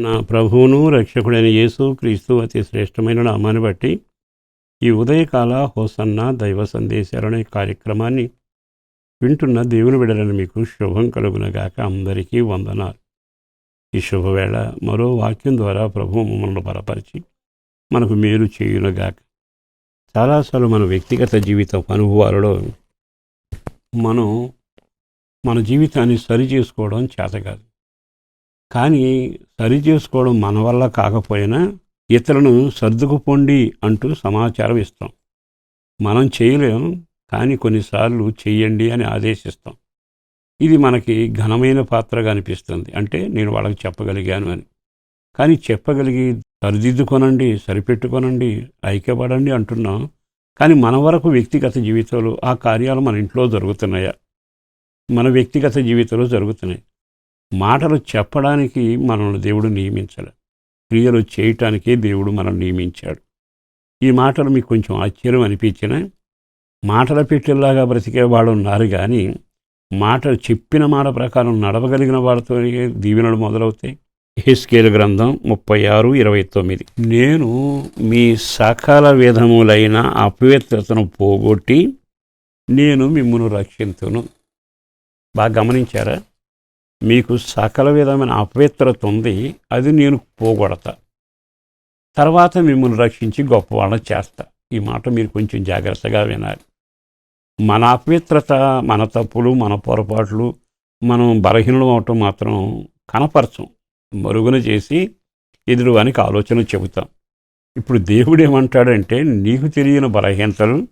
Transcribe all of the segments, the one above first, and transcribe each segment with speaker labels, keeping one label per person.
Speaker 1: మన ప్రభువును రక్షకుడైన యేసు క్రీస్తు అతి శ్రేష్టమైన నామాన్ని బట్టి ఈ ఉదయకాల హోసన్న దైవ సందేశాలనే కార్యక్రమాన్ని వింటున్న దేవుని విడలను మీకు శుభం కలుగునగాక అందరికీ వందనాలు. ఈ శుభవేళ మరో వాక్యం ద్వారా ప్రభు మమ్మల్ని బలపరిచి మనకు మేలు చేయునగాక చాలాసార్లు మన వ్యక్తిగత జీవిత అనుభవాలలో మనం మన జీవితాన్ని సరి చేసుకోవడం చేత కాదు. కానీ సరి చేసుకోవడం మన వల్ల కాకపోయినా ఇతరులను సర్దుకుపోండి అంటూ సమాచారం ఇస్తాం. మనం చేయలేం కానీ కొన్నిసార్లు చెయ్యండి అని ఆదేశిస్తాం. ఇది మనకి ఘనమైన పాత్రగా అనిపిస్తుంది. అంటే నేను వాళ్ళకి చెప్పగలిగాను అని. కానీ చెప్పగలిగి సరిదిద్దుకొనండి సరిపెట్టుకొనండి ఐక్యపడండి అంటున్నాం. కానీ మన వరకు వ్యక్తిగత జీవితంలో ఆ కార్యాలు మన ఇంట్లో జరుగుతున్నాయా? మన వ్యక్తిగత జీవితంలో జరుగుతున్నాయి. మాటలు చెప్పడానికి మనల్ని దేవుడు నియమించలే క్రియలు చేయటానికే దేవుడు మనం నియమించాడు. ఈ మాటలు మీకు కొంచెం ఆశ్చర్యం అనిపించిన మాటల పెట్టేలాగా బ్రతికే వాళ్ళు ఉన్నారు కానీ మాట చెప్పిన మాట ప్రకారం నడవగలిగిన వాడితో దీవెనలు మొదలవుతాయి. హెస్కేల్ గ్రంథం ముప్పై ఆరు ఇరవై తొమ్మిది. నేను మీ సకల విధములైన అపవిత్రతను పోగొట్టి నేను మిమ్మల్ని రక్షించును బాగా గమనించారా? మీకు సకల విధమైన అపవిత్రత ఉంది అది నేను పోగొడతా. తర్వాత మిమ్మల్ని రక్షించి గొప్పవాళ్ళని చేస్తా. ఈ మాట మీరు కొంచెం జాగ్రత్తగా వినాలి. మన అపవిత్రత మన తప్పులు మన పొరపాట్లు మనం బలహీనం అవటం మాత్రం కనపరచం. మరుగున చేసి ఎదురువానికి ఆలోచన చెబుతాం. ఇప్పుడు దేవుడు ఏమంటాడంటే నీకు తెలియని బలహీనతలు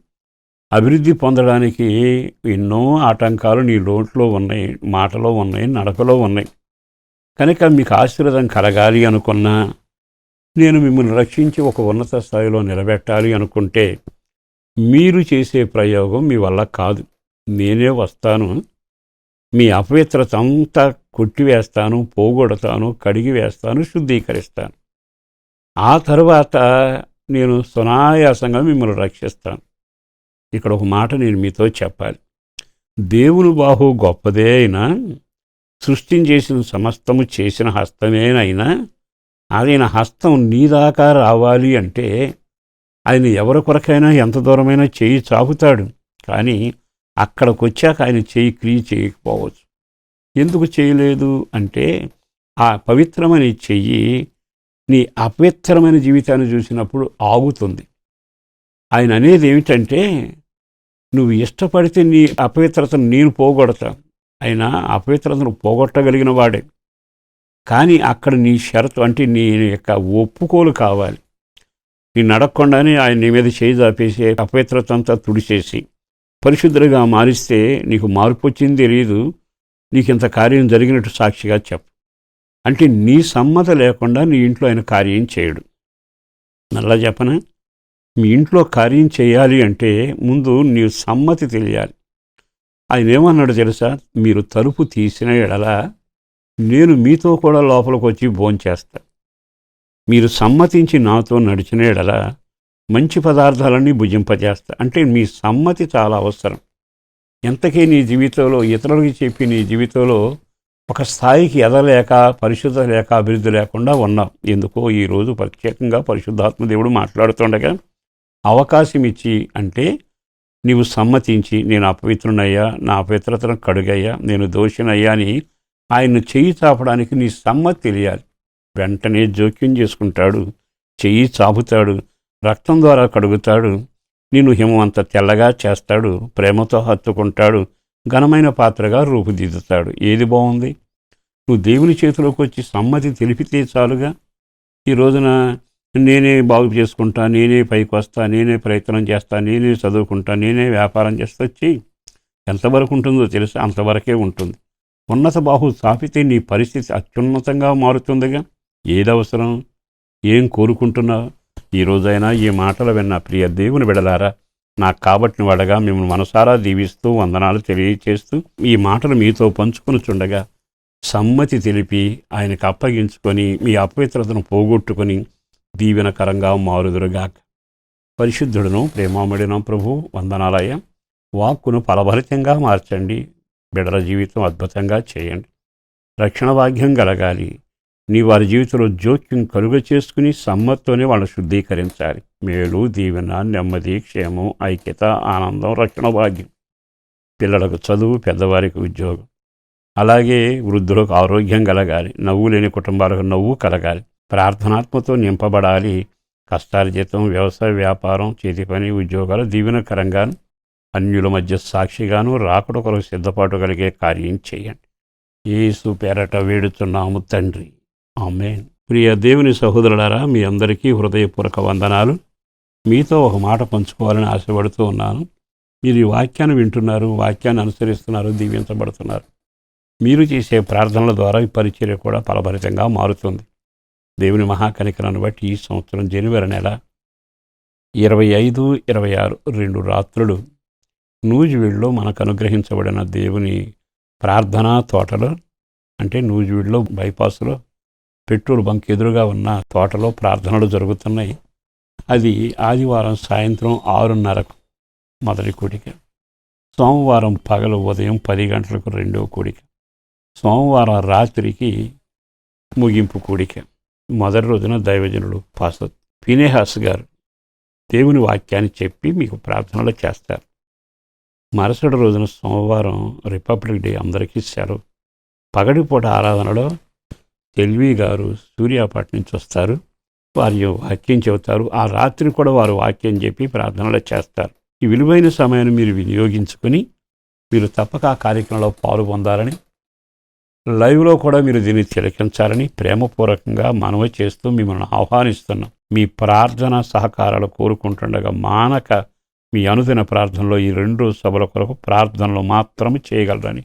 Speaker 1: అభివృద్ధి పొందడానికి ఎన్నో ఆటంకాలు నీ లోట్లో ఉన్నాయి మాటలో ఉన్నాయి నడకలో ఉన్నాయి. కనుక మీకు ఆశీర్వాదం కలగాలి అనుకున్నా నేను మిమ్మల్ని రక్షించి ఒక ఉన్నత స్థాయిలో నిలబెట్టాలి అనుకుంటే మీరు చేసే ప్రయోగం మీ వల్ల కాదు. నేనే వస్తాను. మీ అపవిత్రత అంతా కొట్టివేస్తాను పోగొడతాను కడిగి వేస్తాను శుద్ధీకరిస్తాను. ఆ తర్వాత నేను సునాయాసంగా మిమ్మల్ని రక్షిస్తాను. ఇక్కడ ఒక మాట నేను మీతో చెప్పాలి. దేవుని బాహు గొప్పదే అయినా సృష్టించేసిన సమస్తము చేసిన హస్తమేనైనా ఆయన హస్తం నీ దాకా రావాలి అంటే ఆయన ఎవరి కొరకైనా ఎంత దూరమైనా చేయి చాపుతాడు. కానీ అక్కడికి వచ్చాక ఆయన చేయి క్రియ చేయకపోవచ్చు. ఎందుకు చేయలేదు అంటే ఆ పవిత్రమైన చెయ్యి నీ అపవిత్రమైన జీవితాన్ని చూసినప్పుడు ఆగుతుంది. ఆయన అనేది ఏమిటంటే నువ్వు ఇష్టపడితే నీ అపవిత్రతను నేను పోగొడతా. ఆయన అపవిత్రతను పోగొట్టగలిగిన వాడే. కానీ అక్కడ నీ షరతు అంటే నీ యొక్క ఒప్పుకోలు కావాలి. నీ నడకుండానే ఆయన నీ మీద చేయి చాపేసి అపవిత్రత అంతా తుడిచేసి పరిశుద్ధులుగా మారిస్తే నీకు మార్పు వచ్చింది తెలియదు నీకు ఇంత కార్యం జరిగినట్టు సాక్షిగా చెప్పు. అంటే నీ సమ్మత లేకుండా నీ ఇంట్లో ఆయన కార్యం చేయడు. నల్లా చెప్పనా? మీ ఇంట్లో కార్యం చేయాలి అంటే ముందు నీ సమ్మతి తెలియాలి. ఆయన ఏమన్నాడు తెలుసా? మీరు తలుపు తీసిన ఎడల నేను మీతో కూడా లోపలికి వచ్చి భోంచేస్తా. మీరు సమ్మతించి నాతో నడిచిన ఎడల మంచి పదార్థాలన్నీ భుజింపజేస్తా. అంటే మీ సమ్మతి చాలా అవసరం. ఎంతకీ నీ జీవితంలో ఇతరులకి చెప్పి నీ జీవితంలో ఒక స్థాయికి ఎదలేక పరిశుద్ధ లేక అభివృద్ధి లేకుండా ఉన్నాం ఎందుకో ఈరోజు ప్రత్యేకంగా పరిశుద్ధాత్మ దేవుడు మాట్లాడుతుండగా అవకాశం ఇచ్చి అంటే నీవు సమ్మతించి నేను అపవిత్రునయ్యా నా అపవిత్రతను కడుగయ్యా నేను దోషినయ్యా అని ఆయన్ను చెయ్యి చాపడానికి నీ సమ్మతి తెలియాలి. వెంటనే జోక్యం చేసుకుంటాడు చెయ్యి చాపుతాడు రక్తం ద్వారా కడుగుతాడు నిన్ను హిమవంత తెల్లగా చేస్తాడు ప్రేమతో హత్తుకుంటాడు ఘనమైన పాత్రగా రూపుదిద్దుతాడు. ఏది బాగుంది నువ్వు దేవుని చేతిలోకి వచ్చి సమ్మతి తెలిపితే చాలుగా. ఈ రోజున నేనే బాగు చేసుకుంటా నేనే పైకి వస్తా నేనే ప్రయత్నం చేస్తా నేనే చదువుకుంటా నేనే వ్యాపారం చేస్తా వచ్చి ఎంతవరకు ఉంటుందో తెలుసు? అంతవరకే ఉంటుంది. ఉన్నత బాహు స్థాపితే నీ పరిస్థితి అత్యున్నతంగా మారుతుందిగా. ఏది అవసరం? ఏం కోరుకుంటున్నావు? ఈ రోజైనా ఈ మాటలు విన్న ప్రియ దేవుని విడలారా నాకు కాబట్టిన వాడగా మిమ్మల్ని మనసారా దీవిస్తూ వందనాలు తెలియచేస్తూ ఈ మాటలు మీతో పంచుకొనుచుండగా సమ్మతి తెలిపి ఆయనకు అప్పగించుకొని మీ అపవిత్రతను పోగొట్టుకొని దీవెనకరంగా మారుదురుగాక. పరిశుద్ధుడును ప్రేమాముడిన ప్రభు వందనాలయ వాక్కును ఫలభరితంగా మార్చండి. బిడల జీవితం అద్భుతంగా చేయండి. రక్షణ భాగ్యం కలగాలి. నీ వారి జీవితంలో జోక్యం కలుగ చేసుకుని సమ్మతితోనే వాళ్ళని శుద్ధీకరించాలి. మేలు దీవెన నెమ్మది క్షేమం ఐక్యత ఆనందం రక్షణ భాగ్యం. పిల్లలకు చదువు పెద్దవారికి ఉద్యోగం. అలాగే వృద్ధులకు ఆరోగ్యం కలగాలి. నవ్వు లేని కుటుంబాలకు నవ్వు కలగాలి. ప్రార్థనాత్మతో నింపబడాలి. కష్టాల జీతం వ్యవసాయ వ్యాపారం చేతి పని ఉద్యోగాలు దీవెనకరంగాను అన్యుల మధ్య సాక్షిగాను రాకడ కొరకు సిద్ధపాటు కలిగే కార్యం చేయండి. ఏసు పేరట వేడుతున్నాము తండ్రి. ఆమెన్. ప్రియ దేవుని సహోదరులారా మీ అందరికీ హృదయపూర్వక వందనాలు. మీతో ఒక మాట పంచుకోవాలని ఆశపడుతూ ఉన్నాను. మీరు ఈ వాక్యాన్ని వింటున్నారు వాక్యాన్ని అనుసరిస్తున్నారు దీవించబడుతున్నారు. మీరు చేసే ప్రార్థనల ద్వారా ఈ పరిచర్య కూడా ఫలభరితంగా మారుతుంది. దేవుని మహాకనికరాన్ని బట్టి ఈ సంవత్సరం జనవరి నెల ఇరవై ఐదు ఇరవై ఆరు రెండు రాత్రులు నూజివీడులో మనకు అనుగ్రహించబడిన దేవుని ప్రార్థనా తోటలో అంటే నూజివీడులో బైపాస్లో పెట్రోల్ బంక్ ఎదురుగా ఉన్న తోటలో ప్రార్థనలు జరుగుతున్నాయి. అది ఆదివారం సాయంత్రం ఆరున్నరకు మొదటి కూడిక సోమవారం పగలు ఉదయం పది గంటలకు రెండవ కూడిక సోమవారం రాత్రికి ముగింపు కూడిక. మొదటి రోజున దైవజనుడు పాస ఫినేహాస్ గారు దేవుని వాక్యాన్ని చెప్పి మీకు ప్రార్థనలు చేస్తారు. మరుసటి రోజున సోమవారం రిపబ్లిక్ డే అందరికీ ఇచ్చారు పగటిపూట ఆరాధనలో తెల్వి గారు సూర్యాపట్ నుంచి వస్తారు. వారి వాక్యం చెబుతారు. ఆ రాత్రి కూడా వారు వాక్యం చెప్పి ప్రార్థనలు చేస్తారు. ఈ విలువైన సమయాన్ని మీరు వినియోగించుకొని మీరు తప్పక ఆ కార్యక్రమంలో పాలు పొందాలని లైవ్లో కూడా మీరు దీన్ని తిలకించాలని ప్రేమపూర్వకంగా మనవి చేస్తూ మిమ్మల్ని ఆహ్వానిస్తున్నాం. మీ ప్రార్థన సహకారాలు కోరుకుంటుండగా మానక మీ అనుదిన ప్రార్థనలో ఈ రెండు సభల కొరకు ప్రార్థనలు మాత్రమే చేయగలరని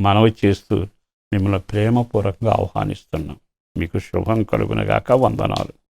Speaker 1: మనవి చేస్తూ మిమ్మల్ని ప్రేమపూర్వకంగా ఆహ్వానిస్తున్నాం. మీకు శుభం కలుగునగాక. వందనాలు.